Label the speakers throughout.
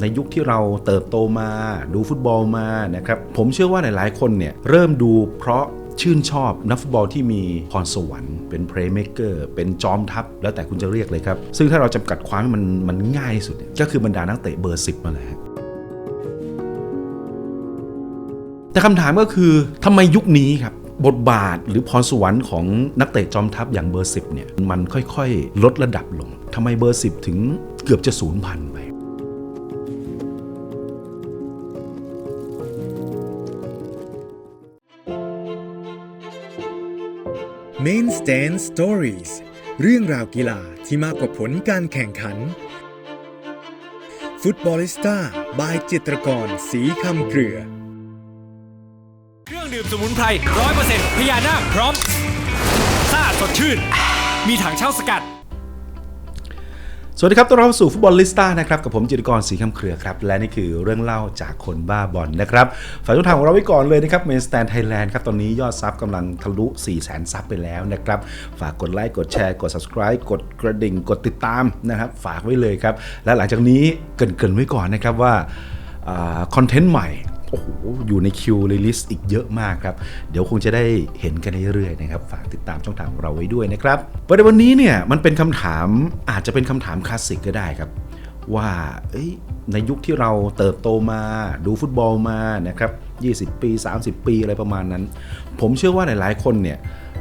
Speaker 1: ในยุคที่เราเติบโตมา ดูฟุตบอลมานะครับผมเชื่อว่าหลายๆคนเนี่ยเริ่มดูเพราะชื่นชอบนักฟุตบอลที่มีพรสวรรค์เป็นเพลย์เม k เกอร์เป็นจอมทัพ แล้วแต่คุณจะเรียกเลยครับ ซึ่งถ้าเราจำกัดความให้มันมันง่ายที่สุดเนี่ยก็คือบรรดานักเตะเบอร์ 10มาแหละแต่คำถามก็คือทำไมยุคนี้ครับบทบาทหรือพรสวรรค์ของนักเตะจอมทัพอย่างเบอร์ 10เนี่ยมันค่อยๆ ลดระดับลงทำไมเบอร์ 10 ถึงเกือบจะสูญพันธุ์ไป
Speaker 2: Main Stand Stories เรื่องราวกีฬาที่มากกว่าผลการแข่งขัน ฟุตบอลิสต้าบายจิตรกรสีคำเกลือ
Speaker 3: เครื่องดื่มสมุนไพรร้อยเปอร์เซ็นต์พญานาคพร้อมซ่าสดชื่น มีถังเช่าสกัด
Speaker 1: สวัสดีครับต้อนรับสู่ฟุตบอลลิสต้านะครับกับผมจิตรกรสีคำเครือครับ และนี่คือเรื่องเล่าจากคนบ้าบอลนะครับฝากช่องทางของเราไว้ก่อนเลยนะครับเมนสแตนไทยแลนด์ครับ ตอนนี้ยอดซับกำลังทะลุ 4 0 0 0 0ซับไปแล้วนะครับ ฝากกดไลค์ กดแชร์ กด subscribe กดกระดิ่ง กดติดตามนะครับ ฝากไว้เลยครับ และหลังจากนี้เกรินๆไว้ก่อนนะครับว่าคอนเทนต์ใหม่ อ้โหอยู่ในคิวรีลิสต์อีกเยอะมากครับ เดี๋ยวคงจะได้เห็นกันเรื่อยๆนะครับ ฝากติดตามช่องทางของเราไว้ด้วยนะครับประเด็นวันนี้เนี่ยมันเป็นคำถามอาจจะเป็นคำถามคลาสสิกก็ได้ครับ ว่าในยุคที่เราเติบโตมาดูฟุตบอลมานะครับ20 ปี 30 ปีอะไรประมาณนั้น ผมเชื่อว่าหลายๆ คนเนี่ย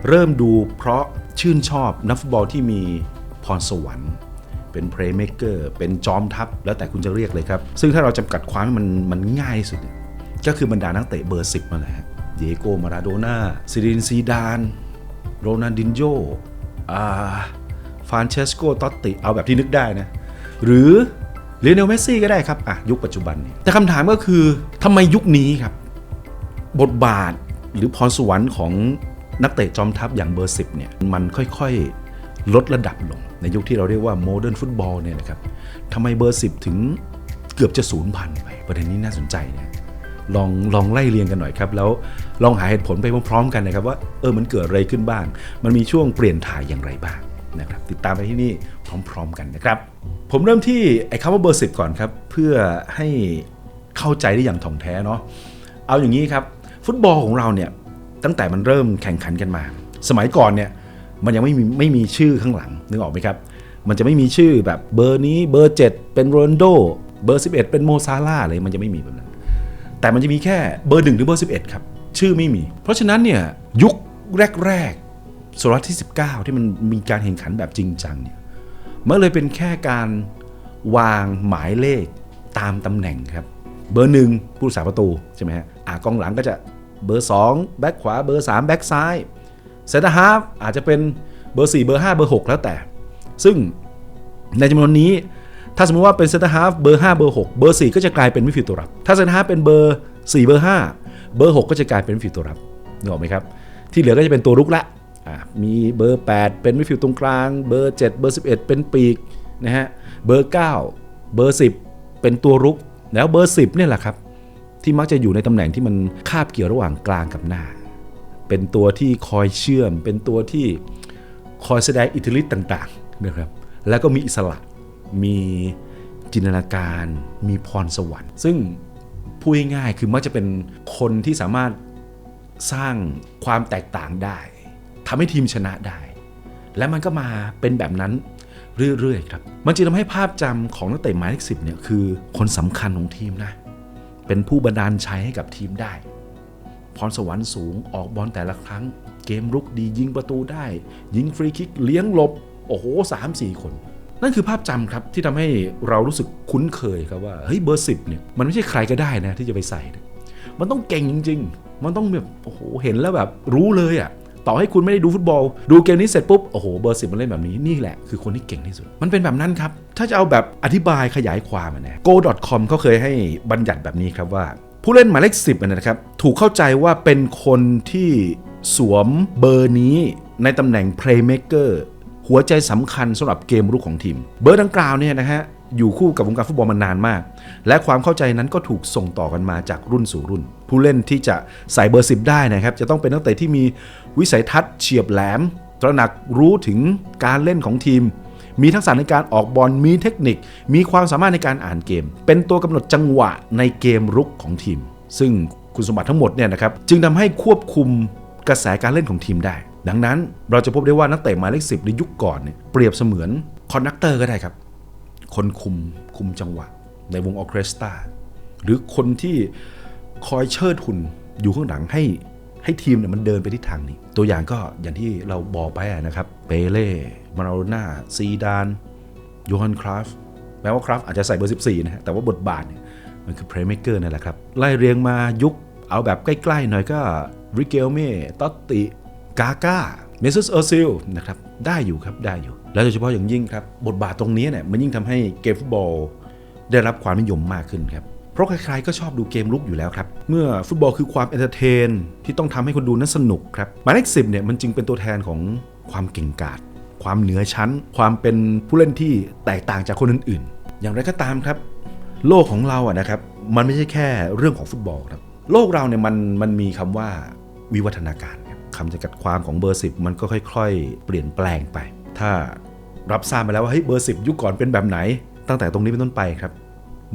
Speaker 1: เริ่มดูเพราะชื่นชอบนักฟุตบอลที่มีพรสวรรค์เป็นเพลย์เม k เกอร์เป็นจอมทัพ แล้วแต่คุณจะเรียกเลยครับ ซึ่งถ้าเราจำกัดความให้มันมันง่ายสุด ก็คือบรรดานักเตะเบอร์ 10มาแหละเดโกมาราโดน่าซิดินซีดาน โรนัลดินโญอ่าฟานเชสโกตอตติ เอาแบบที่นึกได้นะ หรือเลโอเนลเมสซี่ก็ได้ครับอะยุคปัจจุบันนี่แต่คำถามก็คือทำไมยุคนี้ครับ บทบาทหรือพรสวรรค์ของนักเตะจอมทัพอย่างเบอร์ 10เนี่ยมันค่อยๆ ลดระดับลง ในยุคที่เราเรียกว่าโมเดิร์นฟุตบอลเนี่ยนะครับทำไมเบอร์ 10 ถึงเกือบจะศูนย์พันไป ประเด็นนี้น่าสนใจนะ ลองลองไล่เรียงกันหน่อยครับ แล้วลองหาเหตุผลไปพร้อมๆกันนะครับ ว่าเออมันเกิดอะไรขึ้นบ้าง มันมีช่วงเปลี่ยนถ่ายอย่างไรบ้างนะครับ ติดตามไปที่นี่พร้อมๆกันนะครับ ผมเริ่มที่ไอ้คำว่าเบอร์10ก่อนครับ เพื่อให้เข้าใจได้อย่างถ่องแท้เนาะเอาอย่างนี้ครับ ฟุตบอลของเราเนี่ยตั้งแต่มันเริ่มแข่งขันกันมา สมัยก่อนเนี่ยมันยังไม่มีไม่มีชื่อข้างหลังนึกออกไหมครับ มันจะไม่มีชื่อแบบเบอร์นี้เบอร์ 7 เป็นโรนโดเบอร์ 11 เป็นโมซาร่าเลยมันจะไม่มีแบบนั้น แต่มันจะมีแค่เบอร์หนึ่งหรือเบอร์ 11 ครับ ชื่อไม่มี เพราะฉะนั้นเนี่ยยุคแรกๆศตวรรษที่ 19 ที่มันมีการแข่งขันแบบจริงจังเนี่ยมันเลยเป็นแค่การวางหมายเลขตามตำแหน่งครับ เบอร์หนึ่งผู้รักษาประตูใช่ไหมฮะอ่ากองหลังก็จะเบอร์2แบ็คขวาเบอร์3แบ็คซ้ายเซนเตอร์ฮาฟอาจจะเป็นเบอร์ 4 เบอร์ 5 เบอร์ 6 แล้วแต่ ซึ่งในจำนวนนี้ ถ้าสมมติว่าเป็นเซนเตอร์ฮาฟเบอร์5เบอร์6เบอร์4ก็จะกลายเป็นมิดฟิลด์ตัวรับ ถ้าเซนเตอร์ฮาฟเป็นเบอร์4เบอร์5เบอร์ 6 ก็จะกลายเป็นมิดฟิลด์ตัวรับนึกออกไหมครับ ที่เหลือก็จะเป็นตัวรุกละมีเบอร์ 8 เป็นมิดฟิลด์ตรงกลาง เบอร์ 7 เบอร์ 11 เป็นปีกนะฮะ เบอร์ 9 เบอร์ 10 เป็นตัวรุก แล้วเบอร์ 10เนี่ยแหละครับ ที่มักจะอยู่ในตำแหน่งที่มันคาบเกี่ยวระหว่างกลางกับหน้า เป็นตัวที่คอยเชื่อม เป็นตัวที่คอยแสดงอิทธิฤทธิ์ต่างๆนะครับ แล้วก็มีอิสระ มีจินตนาการ มีพรสวรรค์ ซึ่งพูดง่ายๆคือมักจะเป็นคนที่สามารถสร้างความแตกต่างได้ทำให้ทีมชนะได้ และมันก็มาเป็นแบบนั้นเรื่อยๆครับ มันจึงทำให้ภาพจำของนักเตะหมายเลขสิบเนี่ยคือคนสำคัญของทีมนะ เป็นผู้บันดาลชัยให้กับทีมได้ พรสวรรค์สูงออกบอลแต่ละครั้ง เกมรุกดียิงประตูได้ ยิงฟรีคิกเลี้ยงหลบ โอ้โหสามสี่คน นั่นคือภาพจำครับที่ทำให้เรารู้สึกคุ้นเคยครับว่าเฮ้ยเบอร์สิบเนี่ยมันไม่ใช่ใครก็ได้นะที่จะไปใส่ มันต้องเก่งจริง ๆ มันต้องแบบโอ้โหเห็นแล้วแบบรู้เลยอะ่ะต่อให้คุณไม่ได้ดูฟุตบอล ดูเกมนี้เสร็จปุ๊บ โอ้โห เบอร์สิบมันเล่นแบบนี้ นี่แหละ คือคนที่เก่งที่สุด มันเป็นแบบนั้นครับ ถ้าจะเอาแบบอธิบายขยายความอะนะ go.com เขาเคยให้บัญญัติแบบนี้ครับว่า ผู้เล่นหมายเลขสิบนะครับ ถูกเข้าใจว่าเป็นคนที่สวมเบอร์นี้ในตำแหน่ง playmaker หัวใจสำคัญสำหรับเกมรุกของทีม เบอร์ดังกล่าวเนี่ยนะฮะอยู่คู่กับวงการฟุตบอลมานานมาก และความเข้าใจนั้นก็ถูกส่งต่อกันมาจากรุ่นสู่รุ่น ผู้เล่นที่จะใส่เบอร์ 10 ได้นะครับจะต้องเป็นนักเตะที่มีวิสัยทัศน์เฉียบแหลม ตระหนักรู้ถึงการเล่นของทีม มีทักษะในการออกบอลมีเทคนิค มีความสามารถในการอ่านเกม เป็นตัวกำหนดจังหวะในเกมรุกของทีม ซึ่งคุณสมบัติทั้งหมดเนี่ยนะครับจึงทำให้ควบคุมกระแสการเล่นของทีมได้ ดังนั้นเราจะพบได้ว่านักเตะหมายเลขสิบในยุคก่อนเนี่ยเปรียบเสมือนคอนดักเตอร์ก็ได้ครับ คนคุมคุมจังหวะ ในวงออเคสตราหรือคนที่คอยเชิดหุ่นอยู่ข้างหลังให้ให้ทีมเนี่ยมันเดินไปทิศทางนี้ ตัวอย่างก็อย่างที่เราบอกไปนะครับเปเล่มาราโดน่าซีดานโยฮันคราฟแม้ว่าคราฟอาจจะใส่เบอร์ 14 นะฮะแต่ว่าบทบาทเนี่ยมันคือเพลย์เม k เกอร์นั่นแหละครับ ไล่เรียงมายุคเอาแบบใกล้ ๆ หน่อยก็ริเกลเม่ตอตติ กาก้าเมซุสเออร์ซิลนะครับได้อยู่ครับได้อยู่ แล้วโดยเฉพาะอย่างยิ่งครับ บทบาทตรงนี้เนี่ยมันยิ่งทำให้เกมฟุตบอล ได้รับความนิยมมากขึ้นครับเพราะใครๆก็ชอบดูเกมลุกอยู่แล้วครับ เมื่อฟุตบอลคือความเอนเตอร์เทน ที่ต้องทำให้คนดูนั้นสนุกครับหมายเลขสิบเนี่ยมันจึงเป็นตัวแทนของความเก่งกาจความเหนือชั้น ความเป็นผู้เล่นที่แตกต่างจากคนอื่นๆ อย่างไรก็ตามครับ โลกของเราอะนะครับมันไม่ใช่แค่เรื่องของฟุตบอลครับ โลกเราเนี่ยมันมันมีคำว่าวิวัฒนาการ คำจำกัดความของเบอร์สิบมันก็ค่อยๆ เปลี่ยนแปลงไป ถ้ารับทราบมาแล้วว่าเฮ้ยเบอร์สิบยุคก่อนเป็นแบบไหน ตั้งแต่ตรงนี้เป็นต้นไปครับ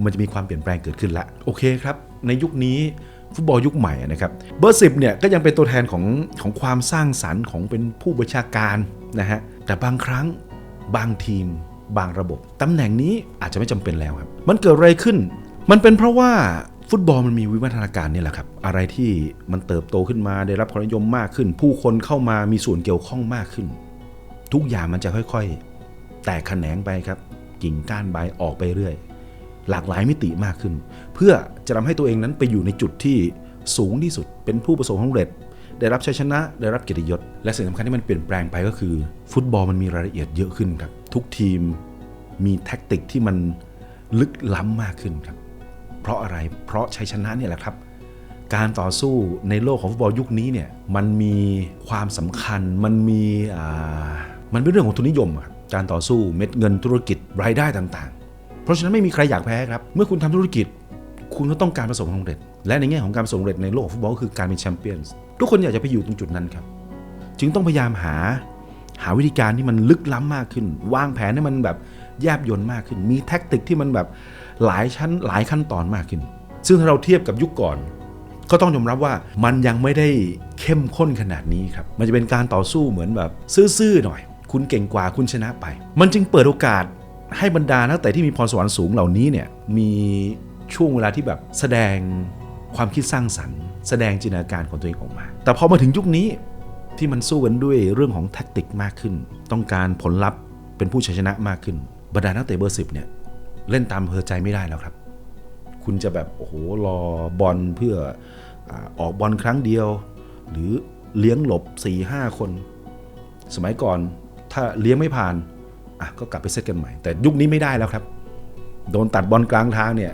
Speaker 1: มันจะมีความเปลี่ยนแปลงเกิดขึ้นละโอเคครับ ในยุคนี้ฟุตบอลยุคใหม่นะครับเบอร์สิบเนี่ยก็ยังเป็นตัวแทนของของความสร้างสรรค์ของเป็นผู้บัญชาการนะฮะแต่บางครั้งบางทีม บางระบบตำแหน่งนี้อาจจะไม่จำเป็นแล้วครับ มันเกิดอะไรขึ้น มันเป็นเพราะว่า ฟุตบอลมันมีวิวัฒนาการนี่แหละครับ อะไรที่มันเติบโตขึ้นมาได้รับความนิยมมากขึ้น ผู้คนเข้ามามีส่วนเกี่ยวข้องมากขึ้น ทุกอย่างมันจะค่อยๆ แตกแขนงไปครับ กิ่งก้านใบออกไปเรื่อย หลากหลายมิติมากขึ้น เพื่อจะทำให้ตัวเองนั้นไปอยู่ในจุดที่สูงที่สุด เป็นผู้ประสบความสำเร็จ ได้รับชัยชนะ ได้รับเกียรติยศ และสิ่งสำคัญที่มันเปลี่ยนแปลงไปก็คือ ฟุตบอลมันมีรายละเอียดเยอะขึ้นครับ ทุกทีมมีแท็กติกที่มันลึกล้ำมากขึ้นครับ เพราะอะไร เพราะชัยชนะเนี่ยแหละครับ การต่อสู้ในโลกของฟุตบอลยุคนี้เนี่ยมันมีความสำคัญ มันมีอ่ามันเป็นเรื่องของทุนนิยมครับการต่อสู้เม็ดเงินธุรกิจรายได้ต่างๆ เพราะฉะนั้นไม่มีใครอยากแพ้ครับ เมื่อคุณทำธุรกิจ คุณก็ต้องการประสบความสำเร็จ และในแง่ของการประสบความสำเร็จในโลกฟุตบอลก็คือการเป็นแชมเปี้ยนส์ทุกคนอยากจะไปอยู่ตรงจุดนั้นครับ จึงต้องพยายามหาหาวิธีการที่มันลึกล้ำมากขึ้น วางแผนให้มันแบบแยบยลมากขึ้น มีแท็กติกที่มันแบบ หลายชั้นหลายขั้นตอนมากขึ้น ซึ่งถ้าเราเทียบกับยุคก่อน ก็ต้องยอมรับว่ามันยังไม่ได้เข้มข้นขนาดนี้ครับ มันจะเป็นการต่อสู้เหมือนแบบซื่อๆหน่อย คุณเก่งกว่าคุณชนะไป มันจึงเปิดโอกาสให้บรรดานักเตะที่มีพรสวรรค์สูงเหล่านี้เนี่ยมีช่วงเวลาที่แบบแสดงความคิดสร้างสรรค์ แสดงจินตนาการของตัวเองออกมา แต่พอมาถึงยุคนี้ที่มันสู้กันด้วยเรื่องของแท็กติกมากขึ้น ต้องการผลลัพธ์เป็นผู้ชัยชนะมากขึ้น บรรดานักเตะเบอร์สิบเนี่ย เล่นตามเพอใจไม่ได้แล้วครับ คุณจะแบบโอ้โหรอบอลเพื่ออออกบอลครั้งเดียว หรือเลี้ยงหลบ4ี่ห้าคน สมัยก่อนถ้าเลี้ยงไม่ผ่านอะก็กลับไปเซตกันใหม่ แต่ยุคนี้ไม่ได้แล้วครับ โดนตัดบอลกลางทางเนี่ย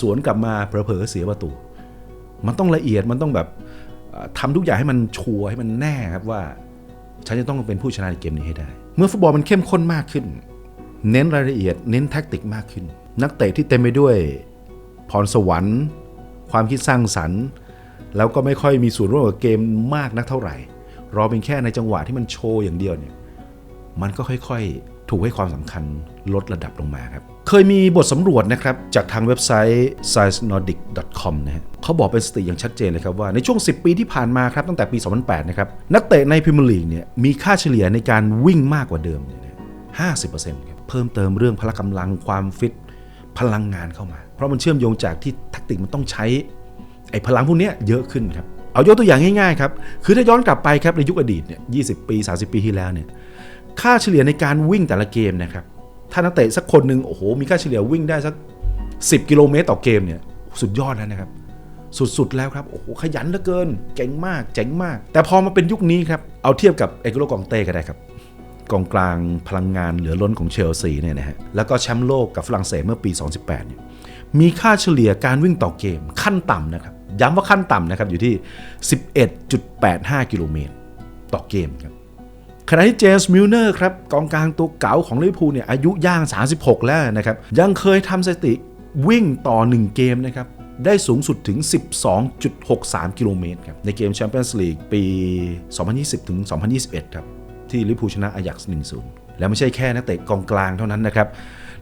Speaker 1: สวนกลับมาเผลอเสียประตู มันต้องละเอียดมันต้องแบบเอ่อทำทุกอย่างให้มันชัวร์ให้มันแน่ครับว่า ฉันจะต้องเป็นผู้ชนะในเกมนี้ให้ได้ เมื่อฟุตบอลมันเข้มข้นมากขึ้น เน้นรายละเอียด เน้นแท็กติกมากขึ้น นักเตะที่เต็มไปด้วย พรสวรรค์ ความคิดสร้างสรรค์ แล้วก็ไม่ค่อยมีส่วนร่วมกับเกมมากนักเท่าไหร่ รอเป็นแค่ในจังหวะที่มันโชว์อย่างเดียวเนี่ยมันก็ค่อยๆ ถูกให้ความสำคัญลดระดับลงมาครับ เคยมีบทสำรวจนะครับ จากทางเว็บไซต์ sciencenordic.com นะฮะเขาบอกเป็นสติอย่างชัดเจนเลยครับว่าในช่วง 10 ปีที่ผ่านมาครับตั้งแต่ปี 2008 นะครับ นักเตะในพรีเมียร์ลีกเนี่ยมีค่าเฉลี่ยในการวิ่งมากกว่าเดิมเนี่ยนะ50%ครับ เพิ่มเติมเรื่องพละกำลังความฟิตพลังงานเข้ามา เพราะมันเชื่อมโยงจากที่แท็กติกมันต้องใช้ไอ้พลังพวกนี้เยอะขึ้นครับเอายกตัวอย่างง่ายๆครับคือถ้าย้อนกลับไปครับในยุคอดีตเนี่ย20ปี 30 ปีที่แล้วเนี่ยค่าเฉลี่ยในการวิ่งแต่ละเกมนะครับถ้านักเตะสักคนหนึ่งโอ้โหมีค่าเฉลี่ยวิ่งได้สัก 10 กิโลเมตรต่อเกมเนี่ยสุดยอดแล้วนะครับ สุดๆแล้วครับโอ้โหขยันเหลือเกินเก่งมากเจ๋งมาก แต่พอมาเป็นยุคนี้ครับเอาเทียบกับเอกโลกองเต้ก็ได้ครับ กองกลางพลังงานเหลือล้นของเชลซีเนี่ยนะฮะแล้วก็แชมป์โลกกับฝรั่งเศสเมื่อปี 2018เนี่ยมีค่าเฉลี่ยการวิ่งต่อเกมขั้นต่ำนะครับย้ำว่าขั้นต่ำนะครับอยู่ที่ 11.85 กิโลเมตรต่อเกมครับขณะที่เจมส์มิลเนอร์ครับกองกลางตัวเก๋าของลิเวอร์พูลเนี่ยอายุย่าง 36 แล้วนะครับ ยังเคยทำสถิติวิ่งต่อ 1 เกมนะครับ ได้สูงสุดถึง 12.63 กิโลเมตรครับ ในเกมแชมเปี้ยนส์ลีกปี 2020 ถึง 2021 ครับ ที่ลิเวอร์พูลชนะอายักซ์หนึ่งศูนย์แล้วไม่ใช่แค่นักเตะกองกลางเท่านั้นนะครับ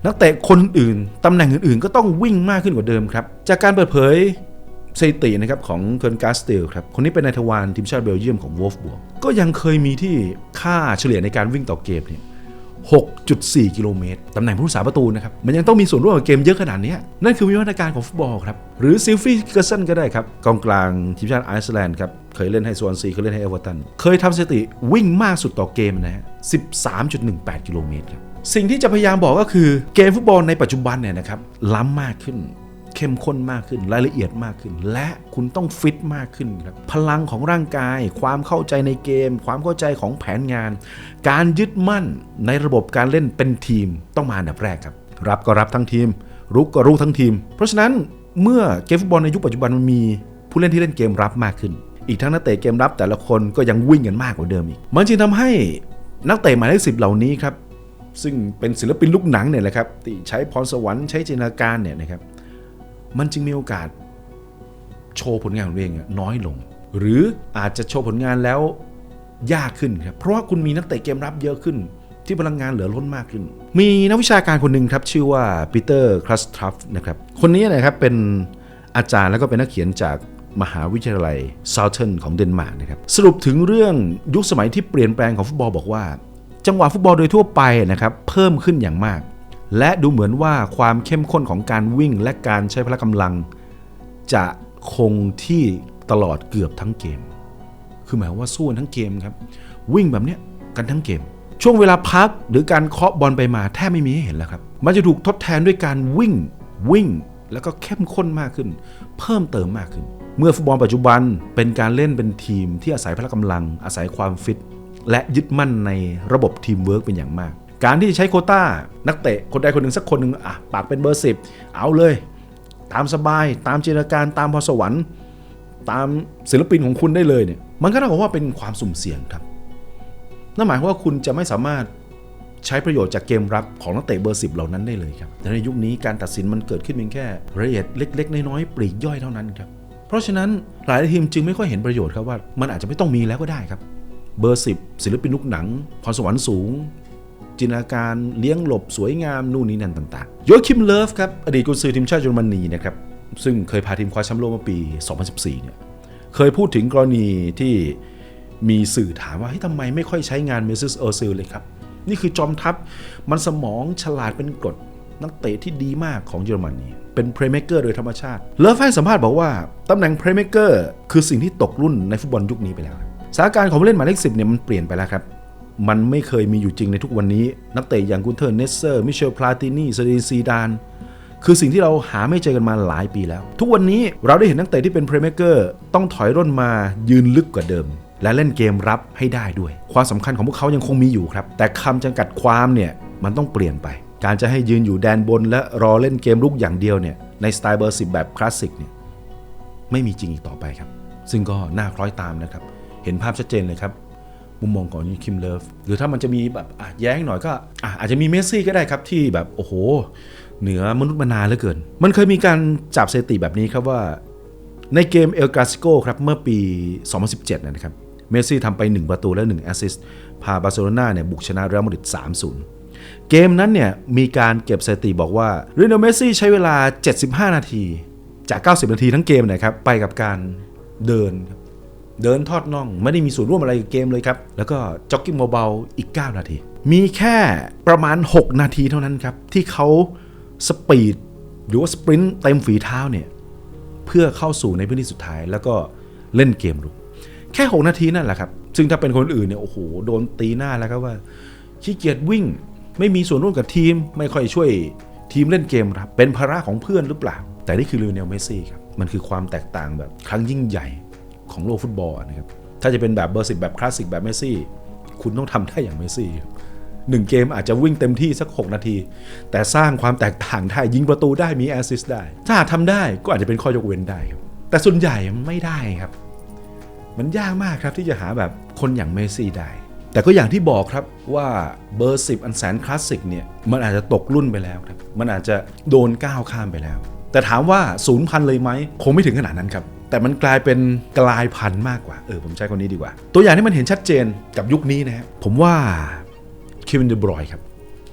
Speaker 1: นักเตะคนอื่นตำแหน่งอื่นๆ ก็ต้องวิ่งมากขึ้นกว่าเดิมครับ จากการเปิดเผยสถิตินะครับของเคิร์นการ์สเตลครับ คนนี้เป็นนายทวารทีมชาติเบลเยียมของวอลฟบวกก็ยังเคยมีที่ค่าเฉลี่ยในการวิ่งต่อเกมเนี่ย 6.4 กิโลเมตร ตำแหน่งผู้รักษาประตูนะครับ มันยังต้องมีส่วนร่วมกับเกมเยอะขนาดนี้ นั่นคือวิวัฒนาการของฟุตบอลครับ หรือซิลฟี่เกอร์เซนก็ได้ครับ กองกลางทีมชาติไอซ์แลนด์ครับ เคยเล่นให้สวนซี เคยเล่นให้เอเวอร์ตัน เคยทำสถิติวิ่งมากสุดต่อเกมนะฮะ 13.18 กิโลเมตรครับ สิ่งที่จะพยายามบอกก็คือเกมฟุตบอลในปัจจุบันเนี่ยนะครับล้ำมากขึ้น เข้มข้นมากขึ้นรายละเอียดมากขึ้น และคุณต้องฟิตมากขึ้นครับพลังของร่างกาย ความเข้าใจในเกม ความเข้าใจของแผนงาน การยึดมั่นในระบบการเล่นเป็นทีมต้องมาอันดับแรกครับ รับก็รับทั้งทีม รุกก็รุกทั้งทีม เพราะฉะนั้นเมื่อเกมฟุตบอลในยุคปัจจุบันมันมีผู้เล่นที่เล่นเกมรับมากขึ้น อีกทั้งนักเตะเกมรับแต่ละคนก็ยังวิ่งกันมากกว่าเดิมอีก มันจึงทำให้นักเตะหมายเลขสิบเหล่านี้ครับซึ่งเป็นศิลปินลูกหนังเนี่ยแหละครับที่ใช้พรสวรรค์ใช้จินตนาการเนี่ยนะครับ มันจึงมีโอกาสโชว์ผลงานของตัวเองน้อยลง หรืออาจจะโชว์ผลงานแล้วยากขึ้นครับเพราะว่าคุณมีนักเตะเกมรับเยอะขึ้น ที่พลังงานเหลือล้นมากขึ้น มีนักวิชาการคนหนึ่งครับ ชื่อว่าปีเตอร์คลัสทรัฟนะครับคนนี้นะครับเป็นอาจารย์แล้วก็เป็นนักเขียนจากมหาวิทยาลัยซา u เท r นของเดนมาร์กนะครับสรุปถึงเรื่องยุคสมัยที่เปลี่ยนแปลงของฟุตบอลบอกว่า จังหวะฟุตบอลโดยทั่วไปนะครับเพิ่มขึ้นอย่างมาก และดูเหมือนว่าความเข้มข้นของการวิ่งและการใช้พละกำลัง จะคงที่ตลอดเกือบทั้งเกม คือหมายความว่าสู้นทั้งเกมครับ วิ่งแบบเนี้ยกันทั้งเกม ช่วงเวลาพักหรือการเคาะบอลไปมาแทบไม่มีให้เห็นแล้วครับ มันจะถูกทดแทนด้วยการวิ่งวิ่งแล้วก็เข้มข้นมากขึ้น เพิ่มเติมมากขึ้น เมื่อฟุตบอลปัจจุบันเป็นการเล่นเป็นทีมที่อาศัยพละกำลังอาศัยความฟิต และยึดมั่นในระบบทีมเวิร์กเป็นอย่างมาก การที่จะใช้โคต้านักเตะคนใดคนหนึ่งสักคนหนึ่งอะปากเป็นเบอร์สิบเอาเลย ตามสบายตามจินตนาการตามพรสวรรค์ตามศิลปินของคุณได้เลยเนี่ยมันก็เท่ากับว่าเป็นความสุ่มเสี่ยงครับนั่นหมายความว่าคุณจะไม่สามารถใช้ประโยชน์จากเกมรับของนักเตะเบอร์สิบเหล่านั้นได้เลยครับแต่ในยุคนี้การตัดสินมันเกิดขึ้นเพียงแค่รายละเอียดเล็ก ๆ น้อยๆปลีกย่อยเท่านั้นครับเพราะฉะนั้นหลายทีมจึงไม่ค่อยเห็นประโยชน์ครับว่า มันอาจจะไม่ต้องมีแล้วก็ได้ครับ เบอร์สิบศิลปินลูกหนังพรสวรรค์สูง จินตนาการเลี้ยงหลบสวยงามนู่นนี่นั่นต่างๆโยคิมเลิฟครับอดีตกุนซือทีมชาติเยอรมนีนะครับซึ่งเคยพาทีมคว้าแชมป์โลกเมื่อปี 2014 เนี่ยเคยพูดถึงกรณีที่มีสื่อถามว่าเฮ้ยทำไมไม่ค่อยใช้งานเมซิสเออร์ซิลเลยครับ นี่คือจอมทัพมันสมองฉลาดเป็นกรดนักเตะที่ดีมากของเยอรมนีเป็นเพลย์เม k เกอร์โดยธรรมชาติ เลิฟให้สัมภาษณ์บอกว่า ตำแหน่งเพลย์เม k เกอร์คือสิ่งที่ตกรุ่นในฟุตบอลยุคนี้ไปแล้วสถานการณ์ของผู้เล่นหมายเลขสิบเนี่ยมันเปลี่ยนไปแล้วครับ มันไม่เคยมีอยู่จริงในทุกวันนี้ นักเตะอย่างกุนเทอร์เนสเซอร์ มิเชลพลาตินีซดีนซีดาน คือสิ่งที่เราหาไม่เจอกันมาหลายปีแล้ว ทุกวันนี้เราได้เห็นนักเตะที่เป็นเพลย์เม k เกอร์ต้องถอยร่นมายืนลึกกว่าเดิม และเล่นเกมรับให้ได้ด้วย ความสำคัญของพวกเขายังคงมีอยู่ครับ แต่คำจำกัดความเนี่ยมันต้องเปลี่ยนไป การจะให้ยืนอยู่แดนบน และรอเล่นเกมลุกอย่างเดียวเนี่ยในสไตล์เบอร์สิบแบบคลาสสิกเนี่ยไม่มีจริงอีกต่อไปครับ ซึ่งก็น่าคล้อยตามนะครับ เห็นภาพชัดเจนเลยครับ มุมมองของยูคิมเลิฟหรือถ้ามันจะมีแบบแย้งหน่อยก็อาจจะมีเมสซี่ก็ได้ครับที่แบบโอ้โห เหนือมนุษย์มนาเหลือเกิน มันเคยมีการจับสถิติแบบนี้ครับว่า ในเกมเอลกาซิโกครับเมื่อปี 2017 นะครับเมสซี่ทำไป 1 ประตูและ1แอสซิสต์พาบาร์เซโลนาเนี่ยบุกชนะเรอัลมาดริด3-0 เกมนั้นเนี่ยมีการเก็บสถิติบอกว่าเรโนเมสซี่ใช้เวลา 75 นาทีจาก 90 นาทีทั้งเกมนะครับไปกับการเดิน เดินทอดน่องไม่ได้มีส่วนร่วมอะไรกับเกมเลยครับ แล้วก็จ็อกกิ้งเบาๆอีก 9 นาที มีแค่ประมาณ 6 นาทีเท่านั้นครับ ที่เขาสปีดหรือว่าสปรินต์เต็มฝีเท้าเนี่ย เพื่อเข้าสู่ในพื้นที่สุดท้ายแล้วก็เล่นเกมรุกแค่ 6 นาทีนั่นแหละครับ ซึ่งถ้าเป็นคนอื่นเนี่ยโอ้โหโดนตีหน้าแล้วครับว่าขี้เกียจวิ่งไม่มีส่วนร่วมกับทีม ไม่ค่อยช่วยทีมเล่นเกมรับเป็นภาระของเพื่อนหรือเปล่า แต่นี่คือลิโอเนลเมซี่ครับมันคือความแตกต่างแบบครั้งยิ่งใหญ่ ของโลกฟุตบอลนะครับถ้าจะเป็นแบบเบอร์สิบแบบคลาสสิกแบบเมสซี่ คุณต้องทำได้อย่างเมสซี่หนึ่งเกมอาจจะวิ่งเต็มที่สัก 6 นาที แต่สร้างความแตกต่างได้ยิงประตูได้มีแอสซิสต์ได้ ถ้าหากทำได้ก็อาจจะเป็นข้อยกเว้นได้ครับแต่ส่วนใหญ่ไม่ได้ครับ มันยากมากครับที่จะหาแบบคนอย่างเมสซี่ได้ แต่ก็อย่างที่บอกครับว่าเบอร์10อันแสนคลาสสิกเนี่ยมันอาจจะตกรุ่นไปแล้วครับมันอาจจะโดนก้าวข้ามไปแล้ว แต่ถามว่าศูนย์พันเลยไหมคงไม่ถึงขนาดนั้นครับ แต่มันกลายเป็นกลายพันธุ์มากกว่า เออผมใช้คนนี้ดีกว่า ตัวอย่างที่มันเห็นชัดเจนกับยุคนี้นะครับผมว่าเควินเดบรอยครับ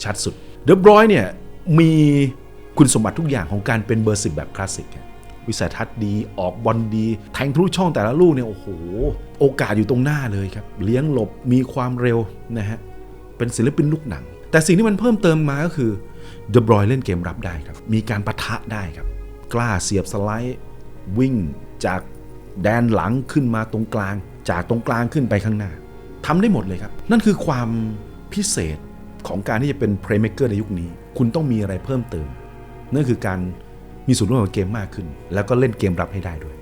Speaker 1: ชัดสุด เดบรอยเนี่ยมีคุณสมบัติทุกอย่างของการเป็นเบอร์สิบแบบคลาสสิกครับวิสัยทัศน์ดีออกบอลดี แทงทะลุช่องแต่ละลูกเนี่ยโอ้โห โอกาสอยู่ตรงหน้าเลยครับ เลี้ยงหลบมีความเร็วนะฮะเป็นศิลปินลูกหนัง แต่สิ่งที่มันเพิ่มเติมมาก็คือเดบรอยเล่นเกมรับได้ครับ มีการประทะได้ครับ กล้าเสียบสไลด์ วิ่ง จากแดนหลังขึ้นมาตรงกลาง จากตรงกลางขึ้นไปข้างหน้าทำได้หมดเลยครับ นั่นคือความพิเศษของการที่จะเป็นเพลย์เม k เกอร์ในยุคนี้ คุณต้องมีอะไรเพิ่มเติมนั่นคือการมีส่วนร่วมกับเกมมากขึ้น แล้วก็เล่นเกมรับให้ได้ด้วย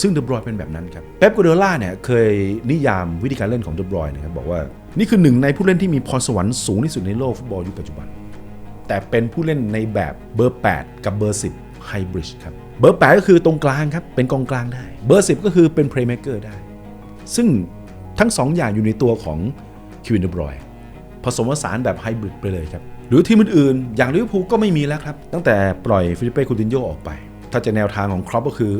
Speaker 1: ซึ่งเดบรอยเป็นแบบนั้นครับเป๊ปกูเดล่าเนี่ยเคยนิยามวิธีการเล่นของเดบรอยนะครับบอกว่านี่คือหนึ่งในผู้เล่นที่มีพรสวรรค์สูงที่สุดในโลกฟุตบอลยุคปัจจุบัน แต่เป็นผู้เล่นในแบบเบอร์ 8 กับเบอร์ 10ไฮบริดครับ เบอร์8ก็คือตรงกลางครับ เป็นกองกลางได้ เบอร์10ก็คือเป็นเพลย์เม k เกอร์ได้ ซึ่งทั้ง2อย่างอยู่ในตัวของคิวินเดบรอยผสมผสานแบบไฮบริดไปเลยครับ หรือทีมอื่นๆ อย่างลิเวอร์พูลก็ไม่มีแล้วครับ ตั้งแต่ปล่อยฟิลิปเป้คูตินโยออกไป ถ้าจะแนวทางของครอปก็คือ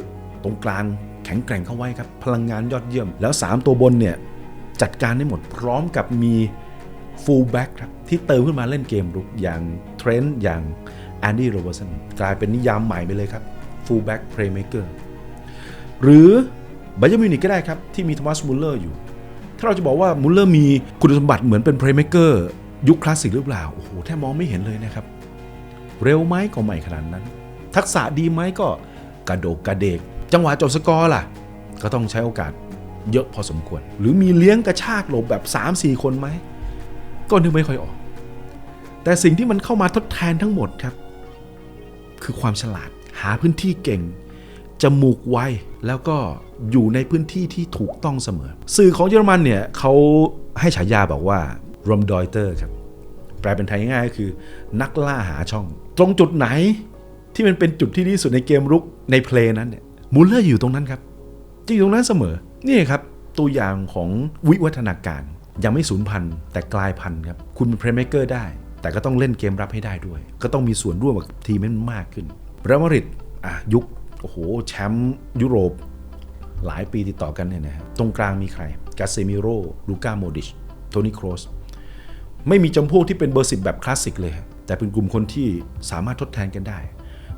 Speaker 1: ตรงกลางแข็งแกร่งเข้าไว้ครับ พลังงานยอดเยี่ยม แล้ว 3 ตัวบนเนี่ยจัดการได้หมดพร้อมกับมีฟูลแบ็กครับ ที่เติมขึ้นมาเล่นเกมรุกอย่างเทรนต์อย่างแอนดี้โรเบอร์สันกลายเป็นนิยามใหม่ไปเลยครับ ฟูลแบ็กเพลย์เม k เกอร์หรือไบเ e อร์มิวนิกก็ได้ครับ ที่มีโทมัสมุลเลอร์อยู่ ถ้าเราจะบอกว่ามุลเลอร์มีคุณสมบัติเหมือนเป็นเพลย์เม k เกอร์ยุคคลาสสิกหรือเปล่า โอ้โห แทบมองไม่เห็นเลยนะครับ เร็วไหมก็ไม่ขนาดนั้น ทักษะดีไหมก็กระโดกกระเดก จังหวะจบสกอร์ล่ะ ก็ต้องใช้โอกาสเยอะพอสมควร หรือมีเลี้ยงกระชากหลบแบบ 3-4 คนไหม ก็นึกไม่ค่อยออก แต่สิ่งที่มันเข้ามาทดแทนทั้งหมดครับ คือความฉลาด หาพื้นที่เก่ง จมูกไว แล้วก็อยู่ในพื้นที่ที่ถูกต้องเสมอ สื่อของเยอรมันเนี่ยเขาให้ฉายาบอกว่ารอมดอยเตอร์ครับ แปลเป็นไทยง่ายก็คือนักล่าหาช่อง ตรงจุดไหนที่มันเป็นจุดที่ดีสุดในเกมรุกในเพลย์นั้นเนี่ยมูลเลอร์อยู่ตรงนั้นครับจะอยู่ตรงนั้นเสมอ นี่ครับตัวอย่างของวิวัฒนาการยังไม่สูญพันธุ์แต่กลายพันธุ์ครับ คุณเป็นเพลย์เม k เกอร์ได้ แต่ก็ต้องเล่นเกมรับให้ได้ด้วย ก็ต้องมีส่วนร่วมกับทีมให้มันมากขึ้น เรอัลมาดริดยุคโอ้โหแชมป์ยุโรปหลายปีติดต่อกันเนี่ยนะฮะตรงกลางมีใคร กาเซมิโร่ลูก้าโมดิช โทนี่โครส ไม่มีจำพวกที่เป็นเบอร์สิบแบบคลาสสิกเลย แต่เป็นกลุ่มคนที่สามารถทดแทนกันได้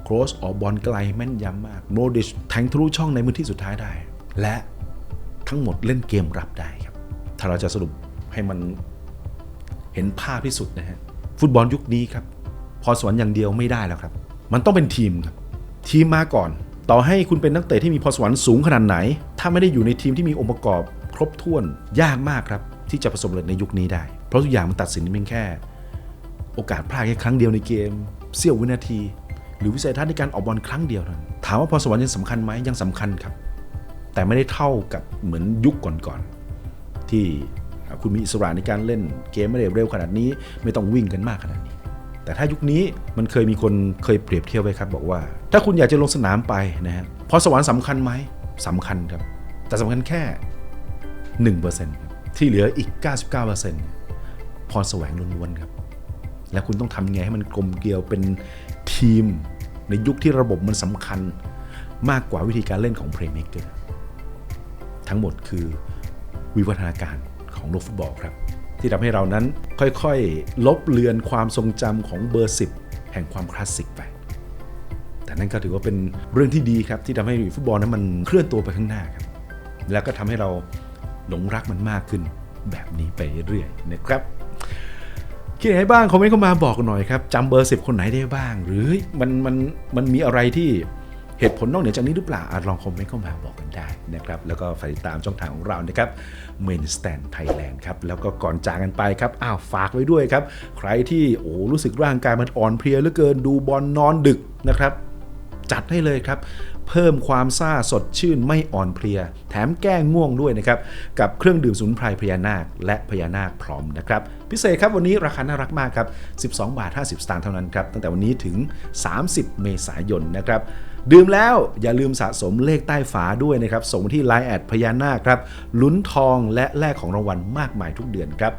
Speaker 1: โครสออกบอลไกลแม่นยำมาก โมดิชแทงทะลุช่องในพื้นที่สุดท้ายได้ และทั้งหมดเล่นเกมรับได้ครับ ถ้าเราจะสรุปให้มันเห็นภาพที่สุดนะฮะ ฟุตบอลยุคนี้ครับ พอสวรรค์อย่างเดียวไม่ได้แล้วครับ มันต้องเป็นทีมครับทีมมาก่อน ต่อให้คุณเป็นนักเตะที่มีพรสวรรค์สูงขนาดไหน ถ้าไม่ได้อยู่ในทีมที่มีองค์ประกอบครบถ้วนยากมากครับ ที่จะประสบความเร็จในยุคนี้ได้ เพราะทุกอย่างมันตัดสินเพียงแค่ โอกาสพลาดแค่ครั้งเดียวในเกม เสี้ยววินาที หรือวิสัยทัศน์ในการออกบอลครั้งเดียวนั้นถามว่าพรสวรรค์ยังสำคัญไหมยังสำคัญครับ แต่ไม่ได้เท่ากับเหมือนยุคก่อนๆที่คุณมีอิสระในการเล่นเกมไม่ได้เร็วขนาดนี้ ไม่ต้องวิ่งกันมากขนาดนี้ แต่ถ้ายุคนี้มันเคยมีคนเคยเปรียบเทียบไว้ครับ บอกว่า ถ้าคุณอยากจะลงสนามไปนะฮะพรสวรรค์สำคัญไหมสำคัญครับ แต่สำคัญแค่1%ครับที่เหลืออีก 99%พรแสวงล้วนๆครับ และคุณต้องทำไงให้มันกลมเกลียวเป็นทีม ในยุคที่ระบบมันสำคัญมากกว่าวิธีการเล่นของเพลย์เม k เกอร์ทั้งหมดคือวิวัฒนาการของโลกฟุตบอลครับ ที่ทำให้เรานั้นค่อยๆ ลบเลือนความทรงจำของเบอร์ 10 แห่งความคลาสสิกไป แต่นั่นก็ถือว่าเป็นเรื่องที่ดีครับ ที่ทำให้ฟุตบอลนั้นมันเคลื่อนตัวไปข้างหน้าครับ แล้วก็ทำให้เราหลงรักมันมากขึ้นแบบนี้ไปเรื่อยนะครับคิดยังไงบ้างคอมเมนต์เข้ามาบอกหน่อยครับจำเบอร์สิบคนไหนได้บ้าง หรือมันมันมันมีอะไรที่ เหตุผลนอกเหนือจากนี้หรือเปล่าอาจลองคอมเมนต์เข้ามาบอกกันได้นะครับแล้วก็ฝากติดตามช่องทางของเรานะครับ Main Stand Thailand ครับแล้วก็ก่อนจากกันไปครับอ้าวฝากไว้ด้วยครับ ใครที่โอ้รู้สึกร่างกายมันอ่อนเพลียเหลือเกินดูบอลนอนดึกนะครับจัดให้เลยครับ เพิ่มความซ่าสดชื่นไม่อ่อนเพลีย แถมแก้ง่วงด้วยนะครับ กับเครื่องดื่มสมุนไพรพญานาค และพญานาคพร้อมนะครับ พิเศษครับวันนี้ราคาน่ารักมากครับ 12 บาท 50 สตางค์เท่านั้นครับ ตั้งแต่วันนี้ถึง 30 เมษายนนะครับ ดื่มแล้วอย่าลืมสะสมเลขใต้ฝาด้วยนะครับ ส่งที่ Line แอดพญานาคครับลุ้นทองและแลกของรางวัลมากมายทุกเดือนครับ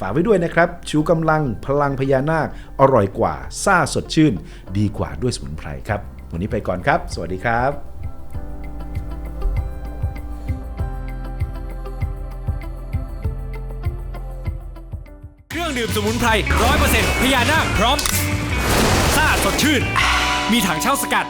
Speaker 1: ฝากไว้ด้วยนะครับ ชูกำลังพลังพญานาค อร่อยกว่าซ่าสดชื่น ดีกว่าด้วยสมุนไพรครับ วันนี้ไปก่อนครับ สวัสดีครับ
Speaker 3: เครื่องรื่องดื่มสมุนไพรร้อยเปอร์เซ็นต์พญานาคพร้อมซ่าสดชื่น มีถังเช่าสกัด